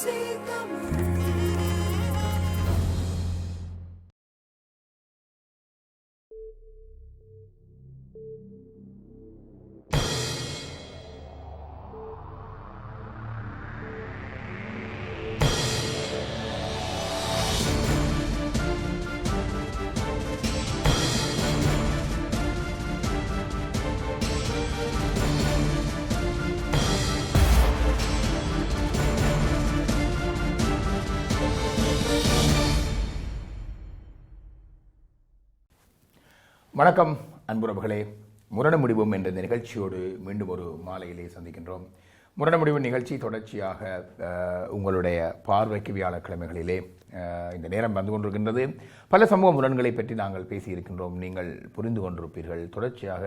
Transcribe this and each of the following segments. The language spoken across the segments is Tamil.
see the moon. வணக்கம் அன்புறவுகளே முரண முடிவும் என்ற இந்த நிகழ்ச்சியோடு மீண்டும் ஒரு மாலையிலே சந்திக்கின்றோம். முரண முடிவு நிகழ்ச்சி தொடர்ச்சியாக உங்களுடைய பார்வைக்கு வியாழக்கிழமைகளிலே இந்த நேரம் வந்து கொண்டிருக்கின்றது. பல சமூக முரண்களை பற்றி நாங்கள் பேசியிருக்கின்றோம். நீங்கள் புரிந்து கொண்டிருப்பீர்கள். தொடர்ச்சியாக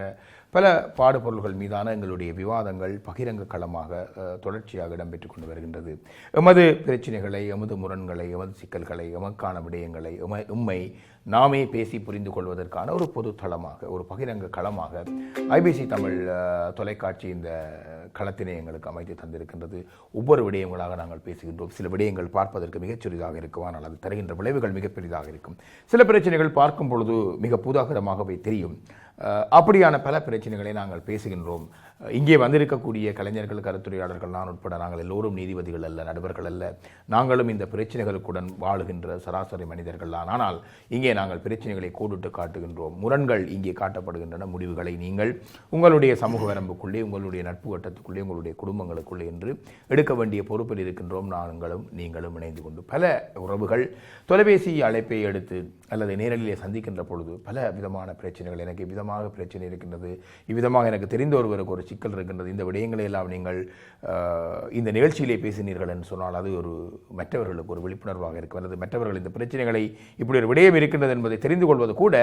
பல பாடுபொருள்கள் மீதான எங்களுடைய விவாதங்கள் பகிரங்க களமாக தொடர்ச்சியாக இடம்பெற்று கொண்டு வருகின்றது. எமது பிரச்சனைகளை எமது முரண்களை எமது சிக்கல்களை எமக்கான விடயங்களை எம உண்மை நாமே பேசி புரிந்து கொள்வதற்கான ஒரு பொது தளமாக ஒரு பகிரங்க களமாக ஐபிசி தமிழ் தொலைக்காட்சி இந்த களத்தினை எங்களுக்கு அமைத்து தந்திருக்கின்றது. ஒவ்வொரு விடயங்களாக நாங்கள் பேசுகின்றோம். சில விடயங்கள் பார்ப்பதற்கு மிகச்சிறிதாக இருக்கும் ஆனால் அது தருகின்ற விளைவுகள் மிகப்பெரிதாக இருக்கும். சில பிரச்சனைகள் பார்க்கும் பொழுது மிக பூதாகரமாகவே தெரியும். அப்படியான பல பிரச்சனைகளை நாங்கள் பேசுகின்றோம். இங்கே வந்திருக்கக்கூடிய கலைஞர்கள் கருத்துரையாளர்கள் நான் உட்பட நாங்கள் எல்லோரும் நீதிபதிகள் அல்ல நடுவர்கள் அல்ல. நாங்களும் இந்த பிரச்சனைகளுக்குடன் வாழுகின்ற சராசரி மனிதர்கள் தான். ஆனால் இங்கே நாங்கள் பிரச்சனைகளை கோடிட்டு காட்டுகின்றோம். முரண்கள் இங்கே காட்டப்படுகின்றன. முடிவுகளை நீங்கள் உங்களுடைய சமூக வரம்புக்குள்ளே உங்களுடைய நட்பு வட்டத்துக்குள்ளே உங்களுடைய குடும்பங்களுக்குள்ளே என்று எடுக்க வேண்டிய பொறுப்பில் இருக்கின்றோம். நாங்களும் நீங்களும் இணைந்து கொண்டு பல உறவுகள் தொலைபேசி அழைப்பை எடுத்து அல்லது நேரலிலே சந்திக்கின்ற பொழுது பல விதமான பிரச்சனைகள் எனக்கு விதமாக பிரச்சனை இருக்கின்றது இவ்விதமாக எனக்கு தெரிந்த ஒருவருக்கு ஒரு சிக்கல் இருக்கின்றது. இந்த விடயங்களை எல்லாம் நீங்கள் இந்த நிகழ்ச்சியிலே பேசினீர்கள் என்று சொன்னால் அது ஒரு மற்றவர்களுக்கு ஒரு விழிப்புணர்வாக இருக்கும் அல்லது மற்றவர்கள் இந்த பிரச்சனைகளை இப்படி ஒரு விடயம் இருக்கின்றது என்பதை தெரிந்து கொள்வது கூட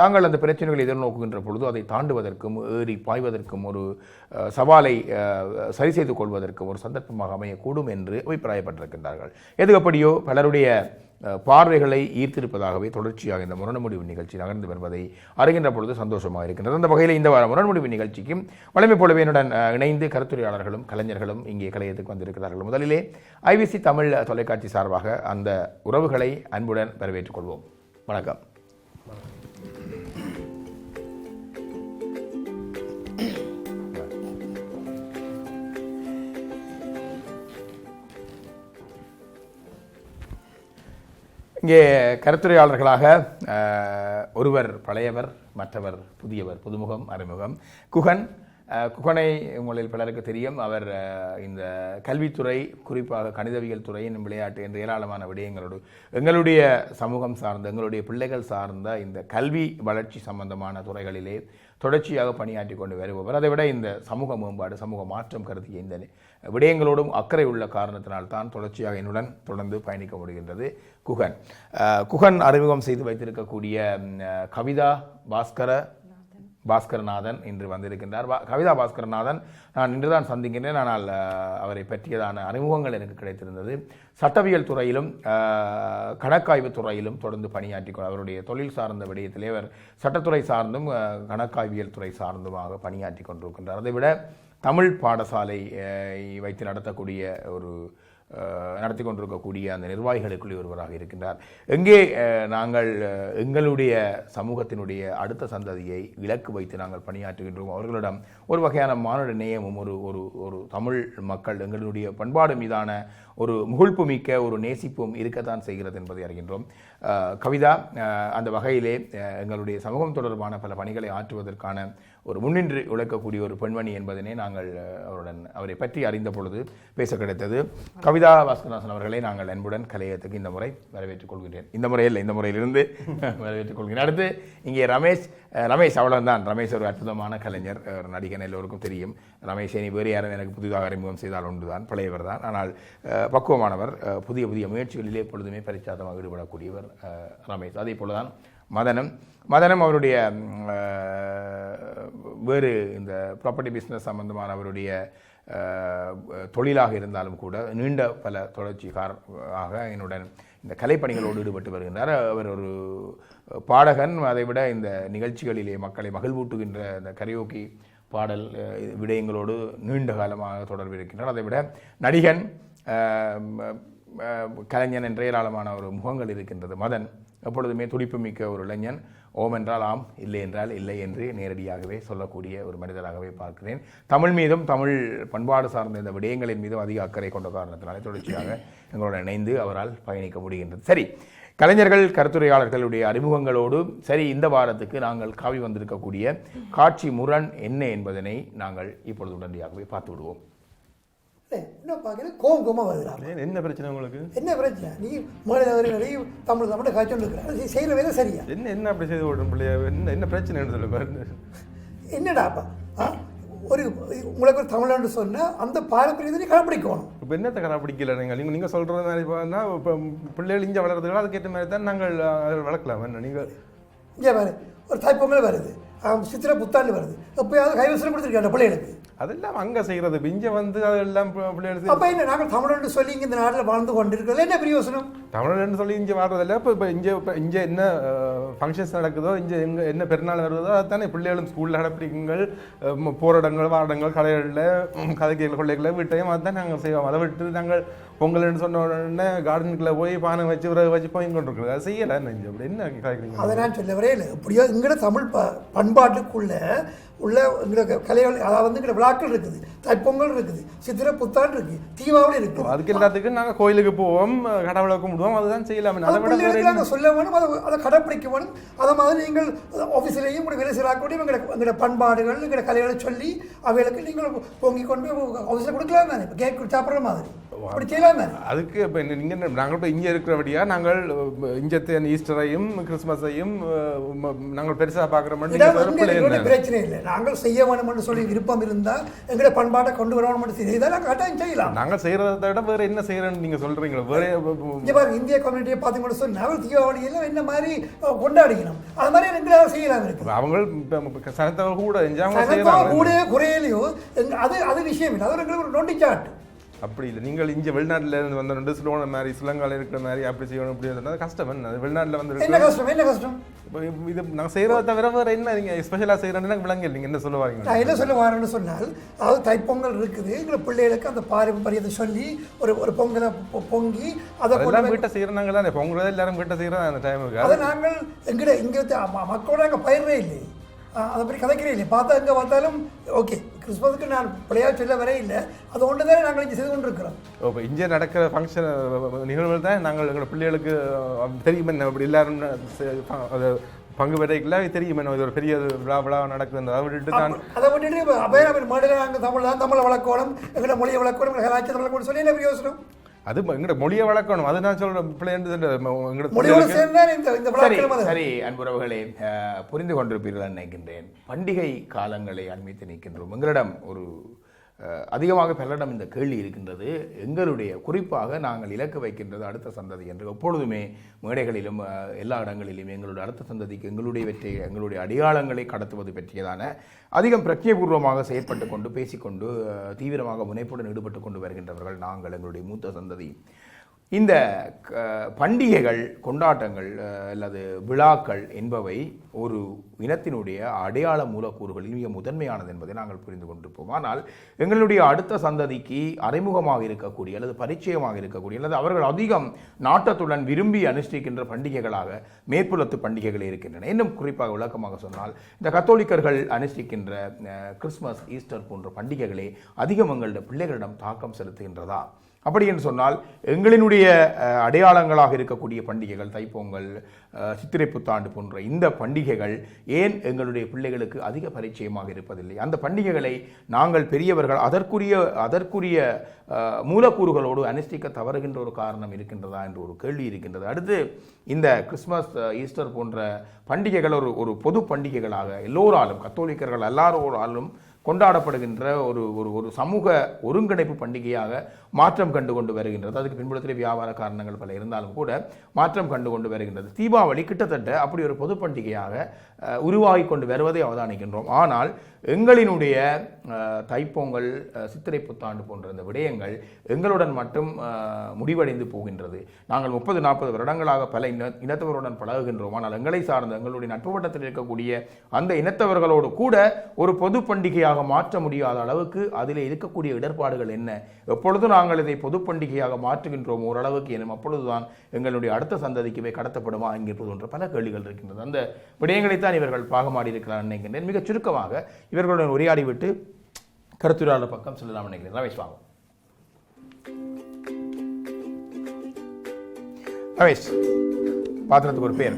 தாங்கள் அந்த பிரச்சனைகளை எதிர்நோக்குகின்ற பொழுது அதை தாண்டுவதற்கும் ஏறி பாய்வதற்கும் ஒரு சவாலை சரி செய்து கொள்வதற்கும் ஒரு சந்தர்ப்பமாக அமையக்கூடும் என்று அபிப்பிராயப்பட்டிருக்கின்றார்கள். எது எப்படியோ பலருடைய பார்வைகளை ஈர்த்திருப்பதாகவே தொடர்ச்சியாக இந்த முரண்முடிவு நிகழ்ச்சி நகர்ந்து வருவதை அறிகின்ற பொழுது சந்தோஷமாக இருக்கின்றது. அந்த வகையில் இந்த வார முரண்முடிவு நிகழ்ச்சிக்கும் வளமை போலவே என்னுடன் இணைந்து கருத்துரையாளர்களும் கலைஞர்களும் இங்கே கலையத்துக்கு வந்திருக்கிறார்கள். முதலிலே ஐபிசி தமிழ் தொலைக்காட்சி சார்பாக அந்த உறவுகளை அன்புடன் வரவேற்றுக் கொள்வோம். வணக்கம். இங்கே கருத்துரையாளர்களாக ஒருவர் பழையவர் மற்றவர் புதியவர் புதுமுகம் அறிமுகம். குகன் குகனை உங்களில் பலருக்கு தெரியும். அவர் இந்த கல்வித்துறை குறிப்பாக கணிதவியல் துறையின் விளையாட்டு என்ற ஏராளமான விடயங்களோடு எங்களுடைய சமூகம் சார்ந்த எங்களுடைய பிள்ளைகள் சார்ந்த இந்த கல்வி வளர்ச்சி சம்பந்தமான துறைகளிலே தொடர்ச்சியாக பணியாற்றி கொண்டு வருபவர். அதை விட இந்த சமூக மேம்பாடு சமூக மாற்றம் கருதிய இந்த விடயங்களோடும் அக்கறை உள்ள காரணத்தினால் தான் தொடர்ச்சியாக என்னுடன் தொடர்ந்து பயணிக்க முடிகின்றது. குகன். குகன் அறிமுகம் செய்து வைத்திருக்கக்கூடிய கவிதா பாஸ்கர பாஸ்கரநாதன் இன்று வந்திருக்கின்றார். பா- கவிதா பாஸ்கரநாதன் நான் இன்றுதான் சந்திக்கின்றேன். ஆனால் அவரை பற்றியதான அறிமுகங்கள் எனக்கு கிடைத்திருந்தது. சட்டவியல் துறையிலும் கணக்காய்வு துறையிலும் தொடர்ந்து பணியாற்றி அவருடைய தொழில் சார்ந்த விடயத்திலே அவர் சட்டத்துறை சார்ந்தும் கணக்காய்வியல் துறை சார்ந்துமாக பணியாற்றி கொண்டிருக்கின்றார். அதை விட தமிழ் பாடசாலை வைத்து நடத்தக்கூடிய ஒரு நடத்தி கொண்டிருக்கக்கூடிய அந்த நிர்வாகிகளுக்குள்ளே ஒருவராக இருக்கின்றார். எங்கே நாங்கள் எங்களுடைய சமூகத்தினுடைய அடுத்த சந்ததியை இலக்கு வைத்து நாங்கள் பணியாற்றுகின்றோம். அவர்களிடம் ஒரு வகையான மானுட நேயமும் ஒரு ஒரு ஒரு தமிழ் மக்கள் எங்களுடைய பண்பாடு மீதான ஒரு முகிழ்ப்பு மிக்க ஒரு நேசிப்பும் இருக்கத்தான் செய்கிறது என்பதை அறிகின்றோம். கவிதா அந்த வகையிலே எங்களுடைய சமூகம் தொடர்பான பல பணிகளை ஆற்றுவதற்கான ஒரு முன்னின்று உழைக்கக்கூடிய ஒரு பெண்மணி என்பதனை நாங்கள் அவருடன் அவரை பற்றி அறிந்த பொழுது பேச கிடைத்தது. கவிதா பாஸ்கரநாசன் அவர்களை நாங்கள் அன்புடன் கலையத்துக்கு இந்த முறை வரவேற்றுக் கொள்கிறேன் இந்த முறையில் இந்த முறையிலிருந்து வரவேற்றுக் கொள்கிறேன் அடுத்து இங்கே ரமேஷ் ரமேஷ் அவ்வளவுதான் ரமேஷ் ஒரு அற்புதமான கலைஞர். ஒரு நடிகன் எல்லோருக்கும் தெரியும். ரமேஷ் இனி வேறு யாரும் எனக்கு புதிதாக அறிமுகம் செய்தால் ஒன்றுதான் பழையவர் தான். ஆனால் பக்குவமானவர். புதிய புதிய முயற்சிகளிலே எப்பொழுதுமே பரிச்சாதமாக ஈடுபடக்கூடியவர் ரமேஷ். அதே போல தான் மதனம். மதனம் அவருடைய வேறு இந்த ப்ராப்பர்ட்டி பிஸ்னஸ் சம்பந்தமான அவருடைய தொழிலாக இருந்தாலும் கூட நீண்ட பல தொடர்ச்சிகார ஆக என்னுடன் இந்த கலைப்பணிகளோடு ஈடுபட்டு வருகின்றார். அவர் ஒரு பாடகன். அதை விட இந்த நிகழ்ச்சிகளிலே மக்களை மகிழ்வூட்டுகின்ற இந்த கரியோக்கி பாடல் விடயங்களோடு நீண்ட காலமாக தொடர்பு இருக்கின்றார். அதைவிட நடிகன் கலைஞன் என்ற ஏராளமான ஒரு முகங்கள் இருக்கின்றது. மதன் எப்பொழுதுமே துடிப்பு மிக்க ஒரு இளைஞன். ஓம் என்றால் ஆம் இல்லை என்றால் இல்லை என்று நேரடியாகவே சொல்லக்கூடிய ஒரு மனிதராகவே பார்க்கிறேன். தமிழ் மீதும் தமிழ் பண்பாடு சார்ந்த இந்த விடயங்களின் மீதும் அதிக அக்கறை கொண்ட காரணத்தினாலே தொடர்ச்சியாக எங்களுடன் இணைந்து அவரால் பயணிக்க முடிகின்றது. சரி கலைஞர்கள் கருத்துரையாளர்களுடைய அறிமுகங்களோடு சரி இந்த வாரத்துக்கு நாங்கள் காவி வந்திருக்கக்கூடிய காட்சி முரண் என்ன என்பதனை நாங்கள் இப்பொழுது உடனடியாகவே பார்த்து விடுவோம். என்ன பார்க்குறது கோவம் கோமா ஏன் என்ன பிரச்சனை உங்களுக்கு? என்ன பிரச்சனை? நீ மாநில வரையும் தமிழ் தமிழ் காய்ச்சல் இருக்கிற செய்கிற வேலை சரியா? என்ன என்ன அப்படி செய்து விடுறோம் பிள்ளைய? என்ன என்ன பிரச்சனைன்னு சொல்லுங்க. என்னடா அப்பா? ஒரு உங்களுக்கு ஒரு தமிழ்நாடு சொன்னால் அந்த பாரம்பரியத்தை கடைப்பிடிக்கணும். இப்போ என்னத்தை கடைப்பிடிக்கல நீங்கள் நீங்கள் நீங்கள் சொல்கிற மாதிரி பார்த்தா இப்போ பிள்ளைகள் இங்கே வளர்றதுக்கு அதுக்கேற்ற மாதிரி தான் நாங்கள் அதை வளர்க்கலாம். என்ன நீங்கள் இங்கே பாரு ஒரு தாய்ப்பொங்கல் வருது. சித்திரை புத்தாண்டு வருது. எப்பயாவது கைவசம் கொடுத்துருக்கேன் பிள்ளைகளுக்கு. அதெல்லாம் அங்கே செய்கிறது இங்கே வந்து அதெல்லாம் பி- பிள்ளைகள் செய்ய- அப்போ என்ன நாங்கள் தமிழ்நாடு சொல்லி இங்க இந்த நாட்டில் வாழ்ந்து கொண்டு இருக்கிறது என்ன பிரயோசனம் தமிழ்னு சொல்லி இங்கே வாடுறதில்ல இப்போ இப்போ இங்கே இப்போ இங்கே என்ன ஃபங்க்ஷன்ஸ் நடக்குதோ இங்கே எங்கே என்ன பெருநாள் வருதோ அதானே பிள்ளைகளும் ஸ்கூலில் கடைப்பிடிக்குங்கள் அஹ், போராட்டங்கள் வாடங்கள் கடைகளில் கதைக்கைகள் கொள்ளைகளில் வீட்டையும் அதுதான் நாங்கள் செய்வோம். அதை விட்டு நாங்கள் பொங்கல்னு சொன்ன உடனே கார்டனுக்குள்ளே போய் பானை வச்சு விறகு வச்சு போய் கொண்டு இருக்கிறது அது செய்யலை. இங்கே அப்படி? என்ன கேட்குறீங்க அதை நான் சொல்ல வரே இல்லை. எப்படியோ எங்கட தமிழ் ப பண்பாட்டுக்குள்ள உள்ள எங்களோட கலைகள் அதாவது வந்து எங்களோட விழாக்கள் இருக்குது. தைப்பொங்கல் இருக்குது. சித்திரை புத்தாண்டு இருக்குது தீபாவளி இருக்குது அதுக்கு எல்லாத்துக்கும் நாங்கள் கோயிலுக்கு போவோம் கடவுளை கும்பிடுவோம் அதுதான் செய்யலாமே. அதை அதை விட? நாங்கள் சொல்ல வேணும் அதை அதை கடைப்பிடிக்க வேணும். அதை மாதிரி நீங்கள் ஆஃபீஸ்லேயும் கூட வேலை செய்யக்கூடிய எங்களோட எங்களோட பண்பாடுகள் எங்களோட கலைகளை சொல்லி அவைகளுக்கு நீங்கள் பொங்கி கொண்டு போய் ஆஃபீஸில் கொடுக்கலாம். தானே கேக் சாப்பிட்ற மாதிரி. அதுக்கு இப்போ நீங்கள் நாங்கள் இப்போ இங்கே இருக்கிறபடியா நாங்கள் இஞ்சத்தை ஈஸ்டரையும் கிறிஸ்மஸையும் நாங்கள் பெருசாக பார்க்குற இடம் மாதிரி இங்க இருக்கிற பிள்ளை பிரச்சனை இல்லை. நாங்கள் செய்ய வேணும்னு சொல்லி விருப்பம் இருந்தால் எங்களோட பண்பாட்டை கொண்டு வரணும்னு செய்தால் நாங்கள் கட்டாயம் செய்யலாம். நாங்கள் செய்கிறத விட வேறு என்ன செய்கிறேன்னு நீங்கள் சொல்கிறீங்களா வேற இங்கே பாருங்க இந்திய கம்யூனிட்டியை பார்த்தீங்கன்னு சொன்னால் தீபாவளியெல்லாம் என்ன மாதிரி கொண்டாடிக்கணும். அது மாதிரி எங்களால் செய்யலாம் இருக்கு. அவங்க சனத்தவங்க கூட கூட குறையிலையோ அது அது விஷயம் இல்லை. அது ஒரு நொண்டிச்சாட்டு. அப்படி இல்லை. நீங்கள் இங்கே வெளிநாட்டில் இருந்து வந்த ரெண்டு சிலோன மாதிரி சிலங்கால இருக்கிற மாதிரி அப்படி செய்யணும் இப்படி சொன்னா அது கஷ்டம். என்ன? வெளிநாட்டில் வந்து என்ன கஷ்டம்? என்ன கஷ்டம்? இது நாங்கள் செய்கிறத தவிர வேறு என்ன? நீங்கள் ஸ்பெஷலாக செய்கிறேன்னு விளங்கல நீங்கள் என்ன சொல்லுவாங்க? நான் என்ன சொல்ல வரேன்னு சொன்னால் அதாவது தைப்பொங்கல் இருக்குது. எங்களை பிள்ளைகளுக்கு அந்த பாரம்பரியத்தை சொல்லி ஒரு ஒரு பொங்கலை பொங்கி அதை போய் வீட்டை செய்கிறாங்க தானே. இப்போ உங்களது எல்லாரும் வீட்டை செய்கிறதா அந்த டைமுக்கு அதை நாங்கள் எங்கட இங்கே மக்களோட அங்கே பயிரே இல்லை. அதை பற்றி கதைக்கிறே இல்லை. பார்த்தா எங்கே பார்த்தாலும் ஓகே. கிறிஸ்மஸுக்கு நான் பிள்ளையா சொல்ல வரே இல்லை. அது ஒன்று தானே நாங்கள் இங்கே செய்து கொண்டிருக்கிறோம். இப்போ இங்கே நடக்கிற ஃபங்க்ஷன் நிகழ்வுகள் தான் நாங்கள் எங்களோட பிள்ளைகளுக்கு தெரியும் என்ன அப்படி எல்லாரும் அது பங்கு பெறைக்குள்ள தெரியும் என்ன? இது ஒரு பெரிய விழா விழா நடக்குது. அதை விட்டுட்டு தான் அதை விட்டுட்டு இப்போ அபய நம்ம மாடல நாங்கள் தமிழ் தான் தமிழை வளர்க்கணும் எங்களோட மொழியை வளர்க்கணும் எங்களை கலாச்சாரத்தை வளர்க்கணும் சொல்லி என்ன பிரயோசனம்? அது எங்களோட மொழியை வளர்க்கணும். அது நான் சொல்கிறேன் பிள்ளைன்னு சரி அன்புறவுகளே புரிந்து கொண்டிருப்பீர்கள் நினைக்கின்றேன் பண்டிகை காலங்களை அண்மித்து நிற்கின்றோம். எங்களிடம் ஒரு அதிகமாக பலரிடம் இந்த கேள்வி இருக்கின்றது. எங்களுடைய குறிப்பாக நாங்கள் இலக்கு வைக்கின்றது அடுத்த சந்ததி என்று எப்பொழுதுமே மேடைகளிலும் எல்லா இடங்களிலும் எங்களுடைய அடுத்த சந்ததிக்கு எங்களுடைய வெற்றி எங்களுடைய அடையாளங்களை கடத்துவது பற்றியதான அதிகம் பிரத்யபூர்வமாக செயற்பட்டு கொண்டு பேசிக்கொண்டு தீவிரமாக முனைப்புடன் ஈடுபட்டு கொண்டு வருகின்றவர்கள் நாங்கள் எங்களுடைய மூத்த சந்ததி. இந்த க- பண்டிகைகள் கொண்டாட்டங்கள் அல்லது விழாக்கள் என்பவை ஒரு இனத்தினுடைய அடையாள மூலக்கூறுகளில் மிக முதன்மையானது என்பதை நாங்கள் புரிந்து கொண்டிருப்போம். ஆனால் எங்களுடைய அடுத்த சந்ததிக்கு அறிமுகமாக இருக்கக்கூடிய அல்லது பரிச்சயமாக இருக்கக்கூடிய அல்லது அவர்கள் அதிகம் நாட்டத்துடன் விரும்பி அனுஷ்டிக்கின்ற பண்டிகைகளாக மேற்புலத்து பண்டிகைகள் இருக்கின்றன. இன்னும் குறிப்பாக விளக்கமாக சொன்னால் இந்த கத்தோலிக்கர்கள் அனுஷ்டிக்கின்ற கிறிஸ்மஸ் ஈஸ்டர் போன்ற பண்டிகைகளே அதிகம் எங்களுடைய பிள்ளைகளிடம் தாக்கம் செலுத்துகின்றதா? அப்படி என்று சொன்னால் எங்களினுடைய அடையாளங்களாக இருக்கக்கூடிய பண்டிகைகள் தைப்பொங்கல் சித்திரை புத்தாண்டு போன்ற இந்த பண்டிகைகள் ஏன் எங்களுடைய பிள்ளைகளுக்கு அதிக பரிச்சயமாக இருப்பதில்லை? அந்த பண்டிகைகளை நாங்கள் பெரியவர்கள் அதற்குரிய அதற்குரிய மூலக்கூறுகளோடு அனுஷ்டிக்க தவறுகின்ற ஒரு காரணம் இருக்கின்றதா என்ற ஒரு கேள்வி இருக்கின்றது. அடுத்து இந்த கிறிஸ்மஸ் ஈஸ்டர் போன்ற பண்டிகைகள் ஒரு ஒரு பொது பண்டிகைகளாக எல்லோராலும் கத்தோலிக்கர்கள் எல்லாரோராலும் கொண்டாடப்படுகின்ற ஒரு ஒரு ஒரு சமூக ஒருங்கிணைப்பு பண்டிகையாக மாற்றம் கண்டு கொண்டு வருகின்றது. அதுக்கு பின்புலத்திலே வியாபார காரணங்கள் பல இருந்தாலும் கூட மாற்றம் கண்டு கொண்டு வருகின்றது. தீபாவளி கிட்டத்தட்ட அப்படி ஒரு பொது பண்டிகையாக உருவாகி கொண்டு வருவதை அவதானிக்கின்றோம். ஆனால் எங்களினுடைய தைப்பொங்கல் சித்திரை புத்தாண்டு போன்ற இந்த விடயங்கள் எங்களுடன் மட்டும் முடிவடைந்து போகின்றது. நாங்கள் முப்பது நாற்பது வருடங்களாக பல இன இனத்தவருடன் பழகுகின்றோம். ஆனால் எங்களை சார்ந்த எங்களுடைய நட்பு வட்டத்தில் இருக்கக்கூடிய அந்த இனத்தவர்களோடு கூட ஒரு பொது பண்டிகையாக மாற்ற முடியாத அளவுக்கு அதில் இருக்கக்கூடிய இடர்பாடுகள் என்ன? எப்பொழுது நாங்கள் இதை பொது பண்டிகையாக மாற்றுகின்றோம் ஓரளவுக்கு எனும் அப்பொழுதுதான் எங்களுடைய அடுத்த சந்ததிக்கு இவை கடத்தப்படுமா என்கிறது போன்ற பல கேள்விகள் இருக்கின்றது. அந்த விடயங்களைத்தான் இவர்கள் பாகமாடி இருக்கிறார் நினைக்கின்றேன். மிகச் சுருக்கமாக இவர்களுடன் உரையாடிவிட்டு கருத்துரையாளர் பக்கம் சொல்லலாம் நினைக்கிறேன். ரமேஷ் வாங்க. ரமேஷ் பாத்திரத்துக்கு ஒரு பேர்.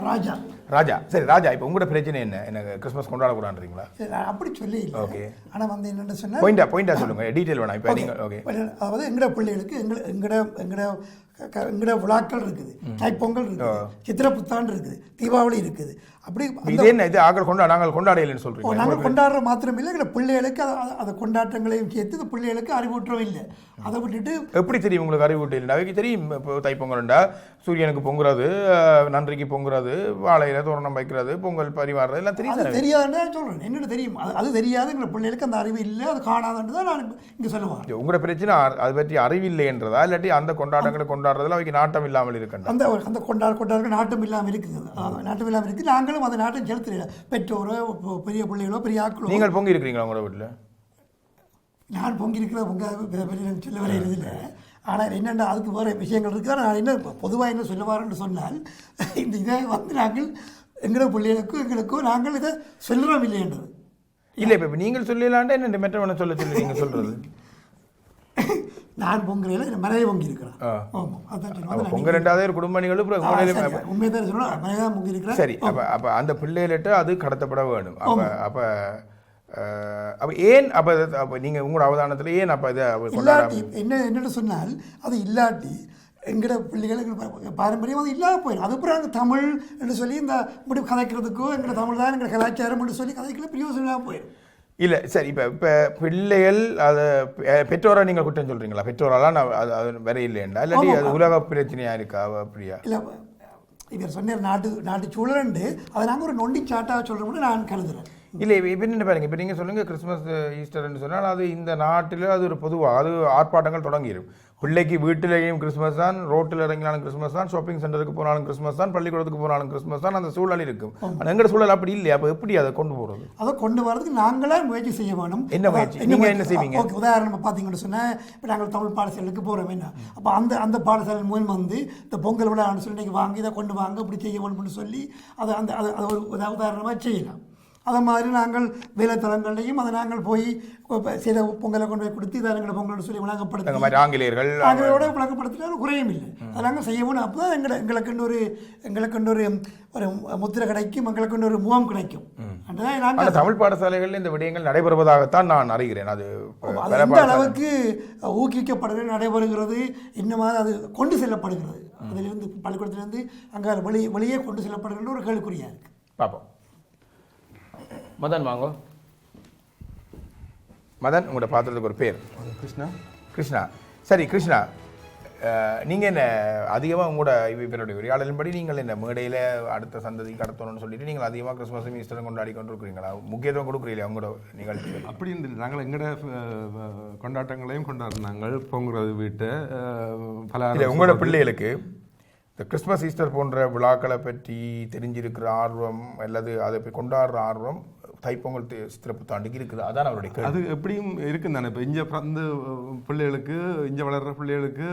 ராஜா. ராஜா. சரி ராஜா இப்போ உங்களோட பிரச்சனை என்ன? எனக்கு கிறிஸ்மஸ் கொண்டாடக்கூடாதுன்றீங்களா? அப்படி சொல்லி இல்லை Okay. ஆனா வந்து என்னென்னு சொன்னா பாயிண்டா பாயிண்டா சொல்லுங்க. டீட்டெயில் வேணாம். இப்போ நீங்கள் ஓகே அதாவது எங்கட பிள்ளைகளுக்கு எங்கட க- க- எங்கட விழாக்கள் இருக்குது. தைப்பொங்கல் இருக்குது. சித்திரை புத்தாண்டு இருக்குது. தீபாவளி இருக்குது. அப்படி இது இது ஆக்கள் கொண்டா நாங்கள் கொண்டாடையில்லைன்னு ஓ, சொல்றீங்க நாங்கள் கொண்டாடுற மாத்திரம் இல்லை எங்கட பிள்ளைகளுக்கு அதை- கொண்டாட்டங்களையும் சேர்த்து இந்த பிள்ளைகளுக்கு அறிவூற்றம் இல்லை. அதை விட்டுட்டு எப்படி தெரியும் உங்களுக்கு அறிவூட்டில் அவைக்கு தெரியும். இப்போ தைப்பொங்கல்ண்டா சூரியனுக்கு பொங்குறது நன்றிக்கு பொங்குறது வாழையில தோரணம் வைக்கிறது பொங்கல் பரிமாறுறது எல்லாம் தெரியும் அது தானே? தெரியாதுன்னு சொல்றேன். என்னென்ன தெரியும். அது அது தெரியாது எங்களை பிள்ளைகளுக்கு அந்த அறிவு இல்லை. அது காணாதுன்னு தான் நான் இங்கே சொல்லுவேன். உங்களோட பிரச்சனை. அது பற்றி அறிவில்லைன்றதா இல்லாட்டி அந்த கொண்டாட்டங்களை கொண்டாடுறதுல அவைக்கு நாட்டம் இல்லாமல் இருக்கண்டா அந்த அந்த கொண்டாட கொண்டாட நாட்டம் இல்லாமல் இருக்குது நாட்டம் இல்லாமல் இருக்குது நாங்களும் அந்த நாட்டம் செலுத்தல பெற்றோரோ பெரிய பிள்ளைகளோ பெரிய ஆக்களோ நீங்கள் பொங்கி இருக்கிறீங்களா உங்களோட வீட்டில்? நான் பொங்கி இருக்கிற பொங்க சொல்ல வர இல்லை. ஆனால் என்னென்ன அதுக்கு வேறு விஷயங்கள் இருக்குது நான் என்ன பொதுவாக என்ன சொல்ல வரேன்னு சொன்னால் இந்த இதை வந்து நாங்கள் எங்களோட பிள்ளைகளுக்கும் எங்களுக்கும் நாங்கள் இதை சொல்லுறோம் இல்லைன்றது இல்லை இப்போ நீங்கள் சொல்லலாண்டா என்ன மற்றவனை சொல்ல சொல்லி நீங்கள் சொல்றது? நான் பொங்குறையில் மனைவி பொங்கி இருக்கிறேன். ஆமாம் அதான் அப்போ சொல்லுவாங்க பொங்க ரெண்டாவது ஒரு குடும்ப நிகழ்வு உண்மையை தான் சொல்லணும் மனைவி தான் பொங்கி இருக்கிறேன் சரி அப்ப அப்ப அந்த பிள்ளைகளிட்ட அது கடத்தப்பட வேணும். அப்ப அப்ப அப்ப ஏன் அப்ப அப்ப நீங்க உங்களோட அவதானத்துல ஏன் அப்ப இதை இல்லாட்டி என்ன என்னென்னு சொன்னால் அது இல்லாட்டி எங்கட பிள்ளைகள் எங்க பா- பாரம்பரியம் அது இல்லாத போயிடும். அது அப்புறம் நாங்கள் தமிழ் என்று சொல்லி இந்த முடி கதைக்கிறதுக்கோ எங்கள் தமிழ் தான் எங்கள் கலாச்சாரம் என்று சொல்லி கதைக்கல இல்லாமல் போயிடும். இல்ல சரி இப்ப இப்ப பிள்ளைகள் அது பெற்றோரை நீங்க குற்றம் சொல்றீங்களா? பெற்றோரெல்லாம் நான் அது அது வர இல்லையண்டா? இல்லாட்டி அது உலக பிரச்சனையா இருக்கா அப்படியா? இல்லை இவர் சொன்னார் நாட்டு நாட்டு சூழலுண்டு. அதை நாங்கள் ஒரு நொண்டி சாட்டாக சொல்கிறோம்னு நான் கருதுறேன். இல்லை இப்போ என்ன பாருங்க இப்போ நீங்கள் சொல்லுங்கள் கிறிஸ்மஸ் ஈஸ்டர்னு சொன்னால் அது இந்த நாட்டில் அது ஒரு பொதுவாக அது ஆர்ப்பாட்டங்கள் தொடங்கிடும் பிள்ளைக்கு வீட்டிலேயும் கிறிஸ்மஸ் தான் ரோட்டில் இறங்கினாலும் கிறிஸ்மஸ் தான் ஷாப்பிங் சென்டருக்கு போனாலும் கிறிஸ்மஸ் தான் பள்ளிக்கூடத்துக்கு போனாலும் கிறிஸ்மஸ் தான் அந்த சூழல் இருக்கும். ஆனால் எங்களோட சூழல் அப்படி இல்லையா? அப்போ எப்படி அதை கொண்டு போகிறது அதை கொண்டு வரதுக்கு நாங்களே முயற்சி செய்ய வேணும். என்ன முயற்சி? நீங்க என்ன செய்வீங்க? ஓகே உதாரணமாக பார்த்தீங்கன்னு சொன்னால் இப்போ நாங்கள் தமிழ் பாடசாலைக்கு போகிறோம் என்ன? அப்போ அந்த அந்த பாடசாலை மூலம் வந்து இந்த பொங்கல் விழான்னு சொல்லி நீங்கள் வாங்கி இதை கொண்டு வாங்க இப்படி செய்ய வேணும்னு சொல்லி அதை அந்த அதை ஒரு உதா- உதாரணமாக செய்யலாம். அதை மாதிரி நாங்கள் வேலைத்தலங்கள்லையும் அதை நாங்கள் போய் சில பொங்கலை கொண்டு போய் கொடுத்து இதை எங்களை பொங்கல்னு சொல்லி விளங்கப்படுத்தி மாதிரி ஆங்கிலேயர்கள் நாங்களோட விளக்கப்படுத்தினா குறையும் இல்லை. அதை நாங்கள் செய்யணும் அப்போ தான் எங்களை எங்களுக்குன்னு ஒரு எங்களுக்குன்னு ஒரு ஒரு முத்திரை கிடைக்கும் எங்களுக்குன்னு ஒரு முகம் கிடைக்கும். ஆனால் தமிழ் பாடசாலைகளில் இந்த விடயங்கள் நடைபெறுவதாகத்தான் நான் அறிகிறேன். அது எந்த அளவுக்கு ஊக்குவிக்கப்படுகிறது நடைபெறுகிறது என்ன மாதிரி அது கொண்டு செல்லப்படுகிறது. அதிலிருந்து பள்ளிக்கூடத்திலிருந்து அங்கே வெளியே வெளியே கொண்டு செல்லப்படுகிறது ஒரு கேள்விக்குறியா இருக்கு. பார்ப்போம். மதன் வாங்கோ. மதன் உங்களோட பாத்திரத்துக்கு ஒரு பேர். கிருஷ்ணா. கிருஷ்ணா. சரி கிருஷ்ணா. அஹ், நீங்க என்ன அதிகமாக உங்களோட இவருடைய உரையாடலின்படி நீங்கள் என்ன மேடையில் அடுத்த சந்ததி கடத்தணும்னு சொல்லிட்டு நீங்கள் அதிகமாக கிறிஸ்மஸும் ஈஸ்டரும் கொண்டாடி கொண்டு இருக்கிறீங்களா முக்கியத்துவம் கொடுக்குறீங்களா உங்களோட நிகழ்ச்சி அப்படி இருந்தது நாங்கள் எங்கட அஹ், கொண்டாட்டங்களையும் கொண்டாடினாங்க பொங்குறது வீட்டை பல உங்களோட பிள்ளைகளுக்கு இந்த கிறிஸ்மஸ் ஈஸ்டர் போன்ற விழாக்களை பற்றி தெரிஞ்சிருக்கிற ஆர்வம் அல்லது அதை போய் கொண்டாடுற ஆர்வம் தைப்பொங்கல் சித்திர புத்தாண்டுக்கு இருக்குது. அதான் அவருடைய அது எப்படியும் இருக்குது தானே. இப்போ இங்கே பிறந்து பிள்ளைகளுக்கு இங்கே வளர்கிற பிள்ளைகளுக்கு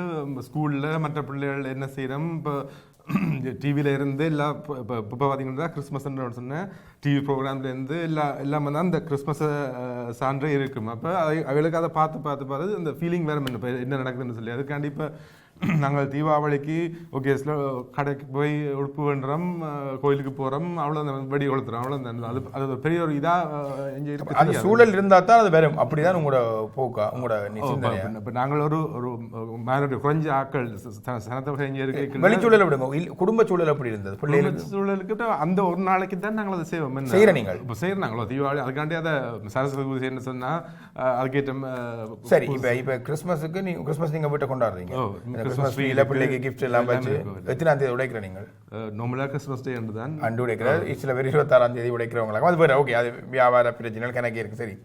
ஸ்கூலில் மற்ற பிள்ளைகள் என்ன செய்கிறோம் இப்போ டிவியில் இருந்து எல்லா இப்போ இப்போ பார்த்தீங்கன்னா கிறிஸ்மஸ்ன்ற சொன்னேன். டிவி ப்ரோக்ராம்லேருந்து எல்லா எல்லாமே தான் இந்த கிறிஸ்மஸை சான்றே இருக்கும். அப்போ அவளுக்கு அதை பார்த்து பார்த்து பார்த்து அந்த ஃபீலிங் வேறு இப்போ என்ன நடக்குதுன்னு சொல்லி அதுக்காண்டி இப்போ நாங்கள் தீபாவளிக்கு ஓகே கடைக்கு போய் உடுப்பு வேண்டுறோம் கோயிலுக்கு போகிறோம் அவ்வளோ வெடி கொளுத்துறோம் அவ்வளோ அது அது ஒரு பெரிய ஒரு இதாக அந்த சூழல் இருந்தால் தான் அது வரும். அப்படிதான் உங்களோட போக்கா உங்களோட இப்போ நாங்கள் ஒரு ஒரு மேலோட குறைஞ்ச ஆக்கள் சனத்தை இருக்க வெளிச்சூழலை விடுங்க. குடும்ப சூழல் எப்படி இருந்தது. பிள்ளைகளுக்கு. சூழலுக்கு அந்த ஒரு நாளைக்கு தான் நாங்கள் அதை செய்வோம். என்ன? செய்யற நீங்கள்? இப்போ செய்யறாங்களோ தீபாவளி அதுக்காண்டி அதை சரஸ்வதி பூஜைன்னு சொன்னா அஹ், அதுக்கேற்ற சரி இப்போ இப்போ கிறிஸ்மஸுக்கு நீ கிறிஸ்மஸ் நீங்க வீட்டை கொண்டாடுறீங்க. கிறிஸ்மஸ் ட்ரீல பிள்ளைக்கு கிஃப்ட் எல்லாம் வச்சு எத்தனாம் தேதி உடைக்கிற நீங்கள்? நார்மலாக கிறிஸ்மஸ் டே என்று தான். அண்டு உடைக்கிறார் சில பேர் இருபத்தாறாம் தேதி உடைக்கிறவங்களாம். அது வேறு ஓகே அது வியாபார பிரச்சனைகள் கணக்கு இருக்குது சரி.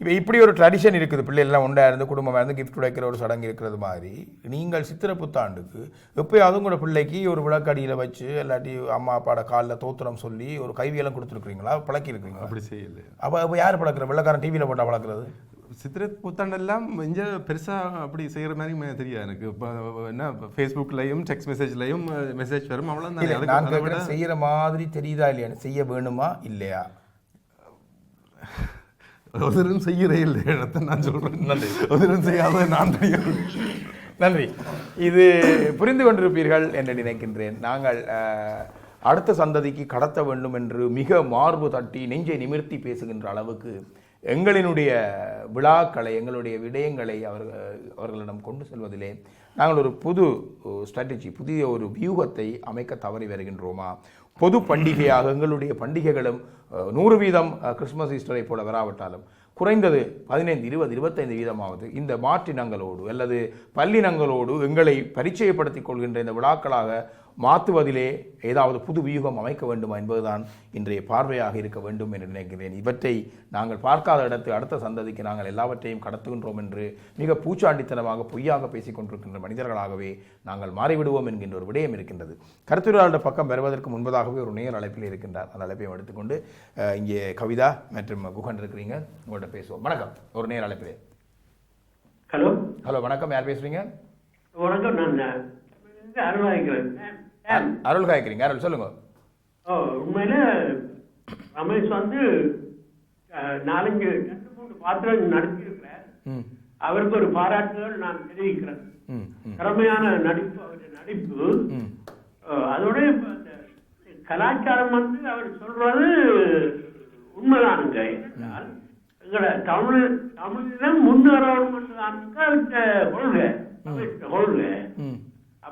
இப்போ இப்படி ஒரு ட்ரெடிஷன் இருக்குது பிள்ளைகள்லாம் ஒன்றா இருந்து குடும்பமாக இருந்து கிஃப்ட் உடைக்கிற ஒரு சடங்கு இருக்கிறது மாதிரி நீங்கள் சித்திரை புத்தாண்டுக்கு எப்போயாவது உங்களோட பிள்ளைக்கு ஒரு விளக்கடியில் வச்சு இல்லாட்டி அம்மா அப்பாட காலில் தோத்திரம் சொல்லி ஒரு கைவியெல்லாம் கொடுத்துருக்கீங்களா பழக்கி இருக்கீங்களா அப்படி செய்யல. அப்போ அப்போ யார் பழக்கிற வெள்ளக்காரன் டிவியில் போட்டால் பழக்கிறது? சித்திரை புத்தாண்டெல்லாம் இங்கே பெருசாக அப்படி செய்கிற மாதிரி தெரியாது எனக்கு இப்போ என்ன ஃபேஸ்புக்லையும் டெக்ஸ்ட் மெசேஜ்லையும் மெசேஜ் வரும். அவ்வளோ செய்கிற மாதிரி தெரியுதா இல்லையா? செய்ய வேணுமா இல்லையா? ஒருத்தரும் செய்கிறே இல்லை. இடத்த நான் சொல்கிறேன் ஒருத்தரும் செய்யாத நான் தெரியும் நன்றி. இது புரிந்து கொண்டிருப்பீர்கள் என்று நினைக்கின்றேன். நாங்கள் அடுத்த சந்ததிக்கு கடத்த வேண்டும் என்று மிக மார்பு தட்டி நெஞ்சை நிமிர்த்தி பேசுகின்ற அளவுக்கு எங்களினுடைய விழாக்களை எங்களுடைய விடயங்களை அவர்கள் அவர்களிடம் கொண்டு செல்வதிலே நாங்கள் ஒரு புது ஸ்ட்ராட்டஜி புதிய ஒரு வியூகத்தை அமைக்க தவறி வருகின்றோமா? பொது பண்டிகையாக எங்களுடைய பண்டிகைகளும் நூறு வீதம் கிறிஸ்மஸ் ஈஸ்டரை போல வராவிட்டாலும் குறைந்தது பதினைந்து இருபது இருபத்தைந்து வீதமாவது இந்த மாற்றினங்களோடு அல்லது பல்லினங்களோடு எங்களை பரிச்சயப்படுத்திக் கொள்கின்ற இந்த விழாக்களாக மாற்றுவதிலே ஏதாவது புது வியூகம் அமைக்க வேண்டுமா என்பதுதான் இன்றைய பார்வையாக இருக்க வேண்டும் என்று நினைக்கிறேன். இவற்றை நாங்கள் பார்க்காத இடத்து அடுத்த சந்ததிக்கு நாங்கள் எல்லாவற்றையும் கடத்துகின்றோம் என்று மிக பூச்சாண்டித்தனமாக பொய்யாக பேசிக் கொண்டிருக்கின்ற மனிதர்களாகவே நாங்கள் மாறிவிடுவோம் என்கின்ற ஒரு விடயம் இருக்கின்றது. கருத்துரையாளர் பக்கம் வருவதற்கு முன்பதாகவே ஒரு நேர் அழைப்பில் இருக்கின்றார். அந்த அழைப்பையும் எடுத்துக்கொண்டு இங்கே கவிதா மற்றும் குகன் இருக்கிறீங்க. உங்கள்கிட்ட பேசுவோம். வணக்கம். ஒரு நேர் அழைப்பிலே. ஹலோ. ஹலோ வணக்கம். யார் பேசுறீங்க? வணக்கம். நான் அருள் காய்க்கிறீங்க அருள் சொல்லுங்க. ஓ உண்மையில ரமேஷ் வந்து நாலஞ்சு ரெண்டு மூணு பாத்திரம் நடிச்சிருக்கிறார். ம். அவருக்கு ஒரு பாராட்டுகள் நான் தெரிவிக்கிறேன். திறமையான நடிப்பு அவருடைய நடிப்பு. அதோட இப்ப இந்த கலாச்சாரம் வந்து அவர் சொல்றது உண்மைதானுங்க. ஏனென்றால் எங்களை தமிழ் தமிழிடம் முன்னேறணும் கொள்கை அவர்கிட்ட கொள்கை. ம்.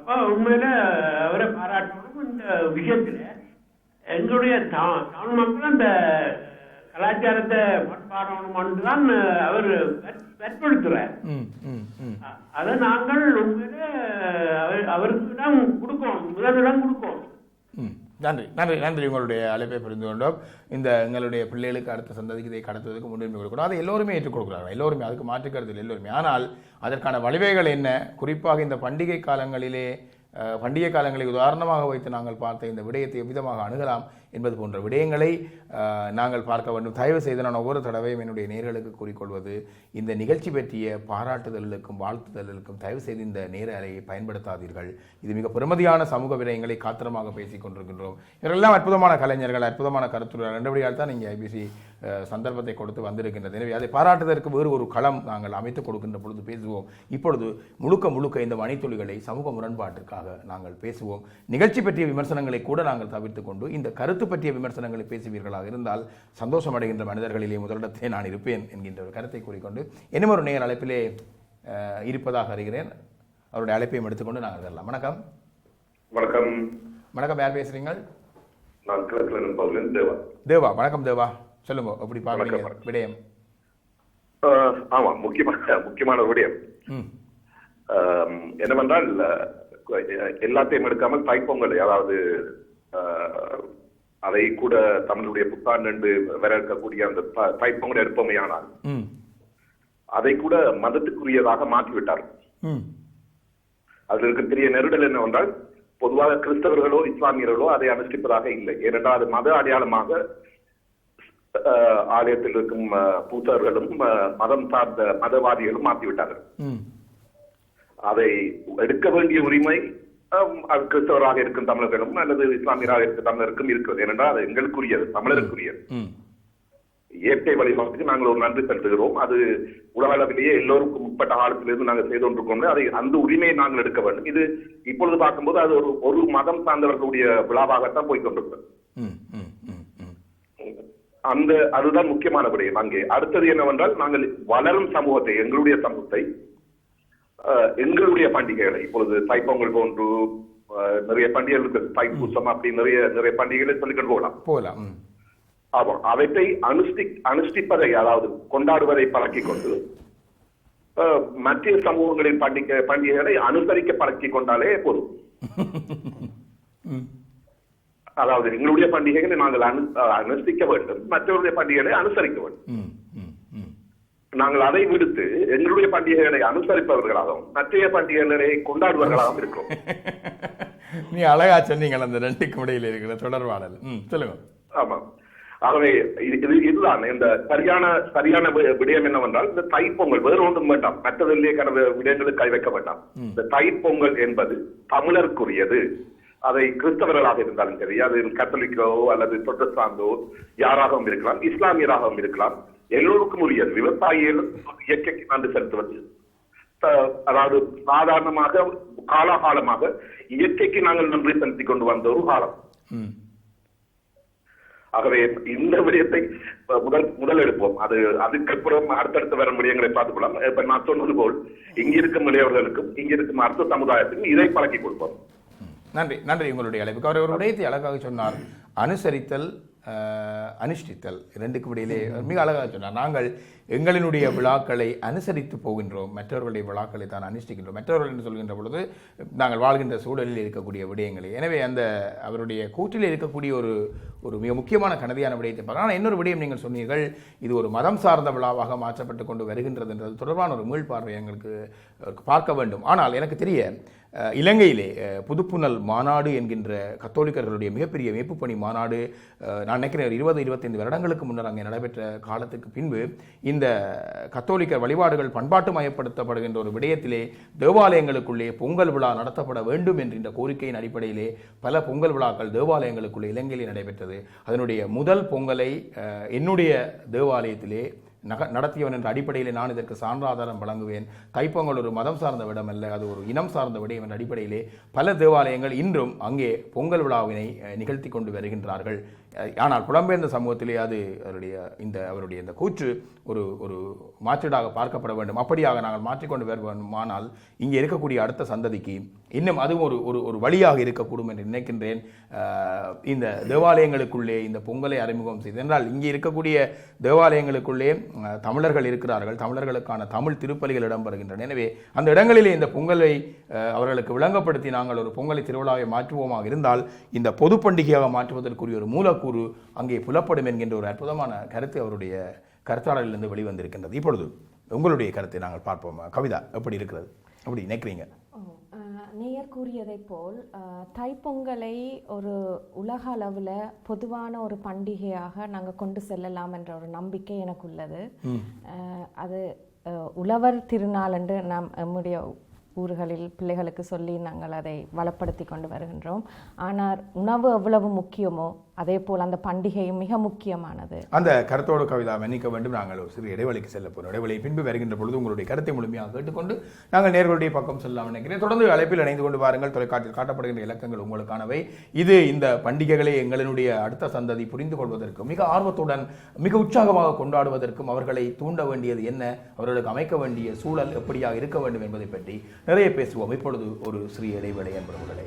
அப்ப உண்மையில அவரை பாராட்டணும் இந்த விஷயத்துல. எங்களுடைய தா- தமிழ் மக்கள் அந்த கலாச்சாரத்தை பண்பாடணும்னு தான் அவர் வற்புறுத்துறார். அதை நாங்கள் உண்மையில அவர் அவருக்கு இடம் கொடுக்கணும் முதலிடம் கொடுக்கணும். நன்றி நன்றி நன்றி உங்களுடைய அழைப்பை புரிந்து கொண்டோம். இந்த எங்களுடைய பிள்ளைகளுக்கு அடுத்த சந்ததிக்கு இதை கடத்துவதற்கு முன்னுரிமை கொடுக்கணும். அதை எல்லோருமே ஏற்றுக்கொள்கிறார்கள் எல்லோருமே அதுக்கு மாற்றுக்கிறது இல்லை எல்லோருமே. ஆனால் அதற்கான வழிவகைகள் என்ன? குறிப்பாக இந்த பண்டிகை காலங்களிலே பண்டிகை காலங்களை உதாரணமாக வைத்து நாங்கள் பார்த்த இந்த விடயத்தை எவ்விதமாக அணுகலாம் என்பது போன்ற விடயங்களை நாங்கள் பார்க்க வேண்டும். தயவு செய்து நான் ஒவ்வொரு தடவையும் என்னுடைய நேர்களுக்கு கூறிக்கொள்வது இந்த நிகழ்ச்சி பற்றிய பாராட்டுதல்களுக்கும் வாழ்த்துதல்களுக்கும் தயவு செய்து இந்த நேர அலையை பயன்படுத்தாதீர்கள். இது மிக பெருமதியான சமூக விடயங்களை காத்திரமாக பேசிக் கொண்டிருக்கின்றோம். இவரெல்லாம் அற்புதமான கலைஞர்கள் அற்புதமான கருத்துரையாளர். ரெண்டுபடியால் தான் இங்கே ஐபிசி சந்தர்ப்பத்தை கொடுத்து வந்திருக்கின்றது. எனவே அதை பாராட்டுவதற்கு வேறு ஒரு களம் நாங்கள் அமைத்துக் கொடுக்கின்ற பொழுது பேசுவோம். இப்பொழுது முழுக்க முழுக்க இந்த மணித்துளிகளை சமூக முரண்பாட்டிற்காக நாங்கள் பேசுவோம். நிகழ்ச்சி பற்றிய விமர்சனங்களை கூட நாங்கள் தவிர்த்து கொண்டு இந்த கருத்து பற்றிய விமர்சனங்களை பேசுவீர்களா பேசுவீர்களாக இருந்தால் சந்தோஷம் அடைகின்ற மனிதர்களிலே முதலிடத்தே நான் இருப்பேன் என்கின்ற ஒரு கருத்தை கூறிக்கொண்டு இன்னும் ஒரு நேர் அழைப்பிலே இருப்பதாக அறிகிறேன். அவருடைய அழைப்பையும் எடுத்துக்கொண்டு நாங்கள் செல்லலாம் வணக்கம். வணக்கம். வணக்கம். யார் பேசுறீங்க? நான் தேவா. தேவா. வணக்கம் தேவா. சொல்லுங்க எப்படி பார்க்குறீங்க. விடயம். ஆமா முக்கியமான முக்கியமான ஒரு விடயம். என்னவென்றால் எல்லாத்தையும் எடுக்காமல் தைப்பொங்கல் அதாவது அதை கூட தமிழுடைய புத்தாண்டு என்று வரவேற்கக்கூடிய அந்த தைப்பொங்கல் எடுப்பமையானால் அதை கூட மதத்துக்குரியதாக மாற்றிவிட்டார். அதில் இருக்க பெரிய நெருடல் என்னவென்றால் பொதுவாக கிறிஸ்தவர்களோ இஸ்லாமியர்களோ அதை அனுஷ்டிப்பதாக இல்லை. ஏனென்றால் அது மத அடையாளமாக ஆலயத்தில் இருக்கும் அஹ், மதம் சார்ந்த மதவாதிகளும் மாற்றிவிட்டார்கள். அதை எடுக்க வேண்டிய உரிமை கிறிஸ்தவராக இருக்கும் தமிழர்களும் அல்லது இஸ்லாமியராக இருக்கும் தமிழருக்கும் இருக்கிறது. ஏனென்றால் அது எங்களுக்குரியது தமிழருக்குரியது. இயற்கை வழிபாட்டுக்கு நாங்கள் ஒரு நன்றி செலுத்துகிறோம். அது உலக அளவிலேயே எல்லோருக்கும் உட்பட்ட காலத்திலிருந்து நாங்கள் செய்து கொண்டிருக்கோம் அதை அந்த உரிமையை நாங்கள் எடுக்க வேண்டும். இது இப்பொழுது பார்க்கும்போது அது ஒரு ஒரு மதம் சார்ந்தவர்களுடைய விழாவாகத்தான் போய் கொண்டிருக்கிறது. அந்த அதுதான் முக்கியமான விடயம். அங்கே அடுத்தது என்னவென்றால் நாங்கள் வளரும் சமூகத்தை எங்களுடைய சமூகத்தை எங்களுடைய பண்டிகைகளை இப்பொழுது தைப்பொங்கல் போன்று நிறைய பண்டிகைகள் இருக்கு தைப்பூசம் அப்படி நிறைய நிறைய பண்டிகைகளை சொல்லிக்கிட்டு போகலாம். போகலாம். ம். ஆமாம் அவற்றை அனுஷ்டி அனுஷ்டிப்பதை அதாவது கொண்டாடுவதை பழக்கிக் கொண்டு மத்திய சமூகங்களின் பண்டிகை பண்டிகைகளை அனுசரிக்க பழக்கிக் கொண்டாலே போதும். அதாவது எங்களுடைய பண்டிகைகளை நாங்கள் அனு அஹ், அனுசரிக்க வேண்டும். மற்றவருடைய பண்டிகைகளை அனுசரிக்க வேண்டும். நாங்கள் அதை விடுத்து எங்களுடைய பண்டிகைகளை அனுசரிப்பவர்களாகவும் மற்றைய பண்டிகைகளை கொண்டாடுபவர்களாகவும் இருக்கிறோம். நீ அழகா சொன்னீங்கள் அந்த ரெண்டுக்கும் இடையில இருக்கிற தொடர்பாடல். சொல்லுங்க. ஆமா. ஆகவே இது இது- இதுதான். இந்த சரியான சரியான விடயம் என்னவென்றால் இந்த தைப்பொங்கல் வேறு ஒன்றும் வேண்டாம். மற்றதிலே கடந்த விடயங்களுக்கு கை வைக்க வேண்டாம். இந்த தைப்பொங்கல் என்பது தமிழருக்குரியது. அதை கிறிஸ்தவர்களாக இருந்தாலும் சரி அது கத்தோலிக்கோ அல்லது புரொட்டஸ்டாந்தோ யாராகவும் இருக்கலாம் இஸ்லாமியராகவும் இருக்கலாம். எல்லோருக்கும் உரியது விவசாயிகளும் இயற்கைக்கு நன்றி செலுத்துவது. அதாவது சாதாரணமாக காலாகாலமாக இயற்கைக்கு நாங்கள் நன்றி செலுத்திக் கொண்டு வந்த ஒரு காலம். ஆகவே இந்த விடயத்தை முதல் முதல் எடுப்போம். அது அதுக்கப்புறம் அடுத்தடுத்து வரும் விடயங்களை பார்த்துக்கொள்ளலாம் இப்ப நான் சொன்னது போல் இங்கிருக்கும் இளையவர்களுக்கும் இங்கிருக்கும் அரசு சமுதாயத்துக்கும் இதை பழக்கி கொடுப்போம். நன்றி நன்றி உங்களுடைய அழைப்புக்கு. அவர் ஒரு விடயத்தை அழகாக சொன்னார். அனுசரித்தல் அனுஷ்டித்தல் ரெண்டுக்கு இடையிலே மிக அழகாக சொன்னார். நாங்கள் எங்களினுடைய விழாக்களை அனுசரித்து போகின்றோம். மற்றவர்களுடைய விழாக்களை தான் அனுஷ்டிக்கின்றோம். மற்றவர்கள் என்று சொல்கின்ற பொழுது நாங்கள் வாழ்கின்ற சூழலில் இருக்கக்கூடிய விடயங்களை. எனவே அந்த அவருடைய கூற்றில் இருக்கக்கூடிய ஒரு ஒரு மிக முக்கியமான கனதியான விடயத்தை பார்க்கலாம் ஆனால் இன்னொரு விடயம் நீங்கள் சொன்னீர்கள் இது ஒரு மதம் சார்ந்த விழாவாக மாற்றப்பட்டு கொண்டு வருகின்றது என்றது தொடர்பான ஒரு மீள்பார்வை எங்களுக்கு பார்க்க வேண்டும். ஆனால் எனக்கு தெரிய இலங்கையிலே புதுப்புணல் மாநாடு என்கின்ற கத்தோலிக்கர்களுடைய மிகப்பெரிய மீட்புப்பணி மாநாடு நான் நினைக்கிறேன் இருபது இருபத்தைந்து வருடங்களுக்கு முன்னர் அங்கே நடைபெற்ற காலத்துக்கு பின்பு இந்த கத்தோலிக்க வழிபாடுகள் பண்பாட்டு மயப்படுத்தப்படுகின்ற ஒரு விடயத்திலே தேவாலயங்களுக்குள்ளே பொங்கல் விழா நடத்தப்பட வேண்டும் என்கின்ற கோரிக்கையின் அடிப்படையிலே பல பொங்கல் விழாக்கள் தேவாலயங்களுக்குள்ளே இலங்கையிலே நடைபெற்றது. அதனுடைய முதல் பொங்கலை என்னுடைய தேவாலயத்திலே நக நடத்தியவன் என்ற அடிப்படையில் நான் இதற்கு சான்றாதாரம் வழங்குவேன். தைப்பொங்கல் ஒரு மதம் சார்ந்த விடம் அல்ல அது ஒரு இனம் சார்ந்த விடயம் என்ற அடிப்படையிலே பல தேவாலயங்கள் இன்றும் அங்கே பொங்கல் விழாவினை நிகழ்த்தி கொண்டு வருகின்றார்கள். ஆனால் புலம்பெயர்ந்த சமூகத்திலே அது அவருடைய இந்த அவருடைய இந்த கூற்று ஒரு ஒரு மாற்றீடாக பார்க்கப்பட வேண்டும். அப்படியாக நாங்கள் மாற்றிக்கொண்டு வருவோமானால் இங்கே இருக்கக்கூடிய அடுத்த சந்ததிக்கு இன்னும் அதுவும் ஒரு ஒரு ஒரு வழியாக இருக்கக்கூடும் என்று நினைக்கின்றேன். இந்த தேவாலயங்களுக்குள்ளே இந்த பொங்கலை அறிமுகம் செய்து என்றால் இங்கே இருக்கக்கூடிய தேவாலயங்களுக்குள்ளே தமிழர்கள் இருக்கிறார்கள் தமிழர்களுக்கான தமிழ் திருப்பலிகள் இடம்பெறுகின்றன. எனவே அந்த இடங்களிலே இந்த பொங்கலை அவர்களுக்கு விளங்கப்படுத்தி நாங்கள் ஒரு பொங்கலை திருவிழாவை மாற்றுவோமாக இருந்தால் இந்த பொது பண்டிகையாக மாற்றுவதற்குரிய ஒரு மூலக்கூறு அங்கே புலப்படும் என்கின்ற ஒரு அற்புதமான கருத்து அவருடைய கருத்தாளரிலிருந்து வெளிவந்திருக்கின்றது. இப்பொழுது உங்களுடைய கருத்தை நாங்கள் பார்ப்போம். கவிதா எப்படி இருக்கிறது? அப்படி நினைக்கிறீங்க? நேயர் கூறியதைப் போல் தைப்பொங்கலை ஒரு உலக அளவில் பொதுவான ஒரு பண்டிகையாக நாங்கள் கொண்டு செல்லலாம் என்ற ஒரு நம்பிக்கை எனக்கு உள்ளது அது உழவர் திருநாள் என்று நாம் நம்முடைய ஊர்களில் பிள்ளைகளுக்கு சொல்லி நாங்கள் அதை வளப்படுத்தி கொண்டு வருகின்றோம். ஆனால் உணவு எவ்வளவு முக்கியமோ அதே போல் அந்த பண்டிகையும் மிக முக்கியமானது. அந்த கருத்தோடு கவிதா மன்னிக்க வேண்டும். நாங்கள் ஒரு சிறு இடைவெளிக்கு செல்ல போகிறோம் இடைவெளியை பின்பு வருகின்ற பொழுது உங்களுடைய கருத்தை முழுமையாக கேட்டுக்கொண்டு நாங்கள் நேர்களுடைய பக்கம் செல்லலாம் நினைக்கிறேன். தொடர்ந்து அழைப்பில் இணைந்து கொண்டு வாருங்கள். தொலைக்காட்சியில் காட்டப்படுகின்ற இலக்கங்கள் உங்களுக்கானவை. இது இந்த பண்டிகைகளை எங்களினுடைய அடுத்த சந்ததி புரிந்து கொள்வதற்கும் மிக ஆர்வத்துடன் மிக உற்சாகமாக கொண்டாடுவதற்கும் அவர்களை தூண்ட வேண்டியது என்ன? அவர்களுக்கு அமைக்க வேண்டிய சூழல் எப்படியாக இருக்க வேண்டும் என்பதை பற்றி நிறைய பேசுவோம். இப்பொழுது ஒரு சிறிய இடைவேளை என்பவர்களை